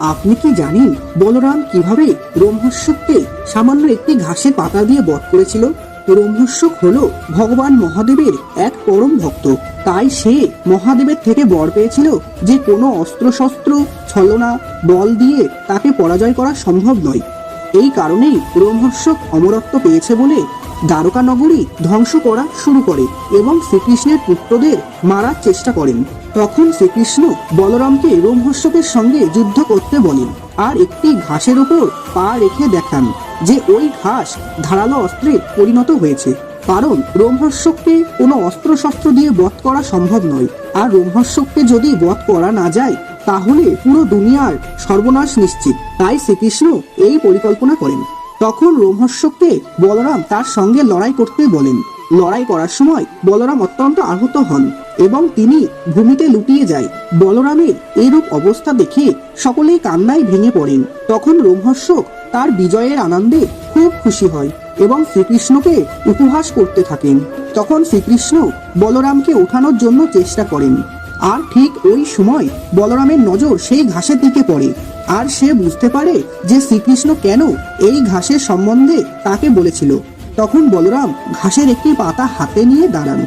আপনি কি জানেন বলরাম কীভাবে রোমহর্ষককে সামান্য একটি ঘাসের পাতা দিয়ে বধ করেছিল? রোমহর্ষক হল ভগবান মহাদেবের এক পরম ভক্ত। তাই সে মহাদেবের থেকে বর পেয়েছিল যে কোনো অস্ত্রশস্ত্র, ছলনা, বল দিয়ে তাকে পরাজয় করা সম্ভব নয়। এই কারণেই রোমহর্ষক অমরত্ব পেয়েছে বলে দ্বারকা নগরী ধ্বংস করা শুরু করে এবং শ্রীকৃষ্ণের পুত্রদের মারার চেষ্টা করেন। তখন শ্রীকৃষ্ণ বলরামকে রোমহর্ষকের সঙ্গে যুদ্ধ করতে বলেন, আর একটি ঘাসের ওপর পা রেখে দেখান, যে ওই ঘাস ধারালো অস্ত্রে পরিণত হয়েছে। কারণ রোমহর্ষককে কোনো অস্ত্রশস্ত্র দিয়ে বধ করা সম্ভব নয়। আর রোমহর্ষককে যদি বধ করা না যায়, তাহলে পুরো দুনিয়ার সর্বনাশ নিশ্চিত। তাই শ্রীকৃষ্ণ এই পরিকল্পনা করেন। তখন রোমহর্ষককে বলরাম তার সঙ্গে লড়াই করতে বলেন। লড়াই করার সময় বলরাম অত্যন্ত আহত হন এবং তিনি ভূমিতে লুটিয়ে যায়। বলরামের এরূপ অবস্থা দেখে সকলেই কান্নায় ভেঙে পড়েন। তখন রোমহর্ষক তার বিজয়ের আনন্দে খুব খুশি হয় এবং শ্রীকৃষ্ণকে উপহাস করতে থাকেন। তখন শ্রীকৃষ্ণ বলরামকে ওঠানোর জন্য চেষ্টা করেন। আর ঠিক ওই সময় বলরামের নজর সেই ঘাসের দিকে পড়ে। আর সে বুঝতে পারে যে শ্রীকৃষ্ণ কেন এই ঘাসের সম্বন্ধে তাকে বলেছিল। তখন বলরাম ঘাসের একটি পাতা হাতে নিয়ে দাঁড়ান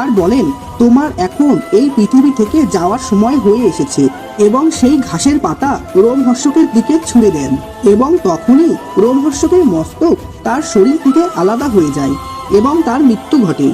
আর বলেন, তোমার এখন এই পৃথিবী থেকে যাওয়ার সময় হয়ে এসেছে এবং সেই ঘাসের পাতা রোমহর্ষকের দিকে ছুঁড়ে দেন এবং তখনই রোমহর্ষকের মস্তক তার শরীর থেকে আলাদা হয়ে যায় এবং তার মৃত্যু ঘটে।